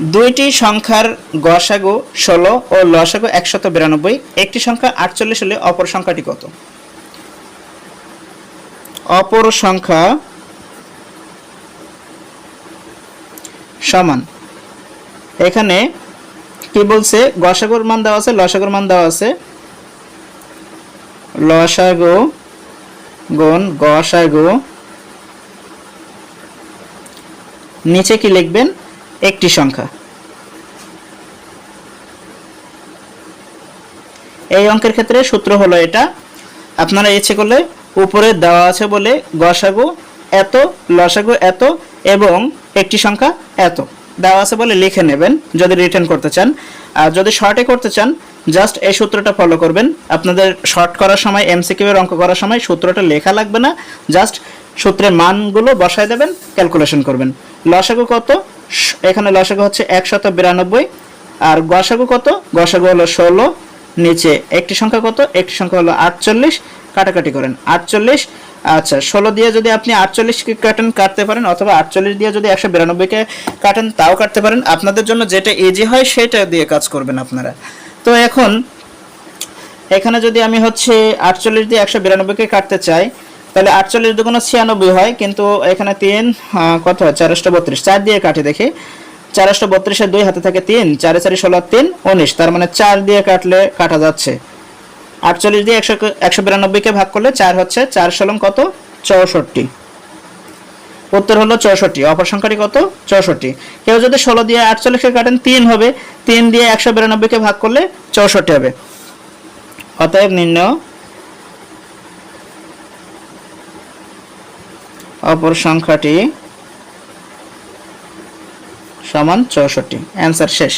দুইটি সংখ্যার গসাগো ষোলো ও লসাগো একশত বিরানব্বই, একটি সংখ্যা আটচল্লিশ হলে অপর সংখ্যাটি কত? অপর সংখ্যা সমান। এখানে কি বলছে? গসাগুর মান দেওয়া আছে, লসাগুর মান দেওয়া আছে। লসাগো গুণ গসাগো। নিচে কি লিখবেন? একটি সংখ্যা। এই অঙ্কের ক্ষেত্রে সূত্র হলো এটা। আপনারা ইচ্ছে করলে উপরে দেওয়া আছে বলে গসাগু এত, লসাগু এত এবং একটি সংখ্যা এত। দেওয়া আছে বলে লিখে নেবেন যদি রিটার্ন করতে চান। আর যদি শর্টে করতে চান জাস্ট এই সূত্রটা ফলো করবেন। আপনাদের শর্ট করার সময় এমসিকিউ এর অঙ্ক করার সময় সূত্রটা লেখা লাগবে না। জাস্ট সূত্রের মানগুলো বসায় দেবেন ক্যালকুলেশন করবেন। লসাগু কত? এখানে লসাগু হচ্ছে একশত বিরানব্বই, আর গসাগু কত? গসাগু হলো ষোলো, নিচে একটি সংখ্যা কত? একটি সংখ্যা হলো আটচল্লিশ, কাটাকাটি করেন। আটচল্লিশ আচ্ছা ষোলো দিয়ে যদি আপনি আটচল্লিশকে কাটেন, কাটতে পারেন, অথবা আটচল্লিশ দিয়ে যদি একশো বিরানব্বইকে কাটেন, তাও কাটতে পারেন। আপনাদের জন্য যেটা ইজি হয়, সেটা দিয়ে কাজ করবেন আপনারা। তো এখন, এখানে যদি আমি হচ্ছে আটচল্লিশ দিয়ে একশো বিরানব্বইকে কাটতে চাই তাহলে আটচল্লিশ দুগুণ ছিয়ানব্বই হয়, কিন্তু এখানে তিন কত? হয় চারশো বত্রিশ। চার দিয়ে কাটি দেখি। চারশো বত্রিশের দুই হাতে থাকে তিন, চারে চারি ষোলো, তিন, উনিশ। তার মানে চার দিয়ে কাটলে কাটা যাচ্ছে। আটচল্লিশ দিয়ে একশো একশো বিরানব্বইকে ভাগ করলে চার হচ্ছে চার ষোলম কত? চৌষট্টি। উত্তর হলো চৌষট্টি, অপর সংখ্যাটি কত? চৌষট্টি। কেউ যদি ষোলো দিয়ে আটচল্লিশকে কাটেন, তিন হবে। তিন দিয়ে একশো বিরানব্বইকে ভাগ করলে চৌষট্টি হবে। অতএব নির্ণয় অপর সংখ্যাটি সমান চৌষট্টি। অ্যান্সার শেষ।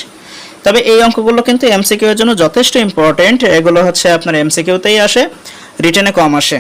তবে এই অঙ্কগুলো কিন্তু এমসিকিউ এর জন্য যথেষ্ট ইম্পর্টেন্ট এগুলো হচ্ছে আপনার এমসিকিউতেই আসে রিটেনে কম আসে।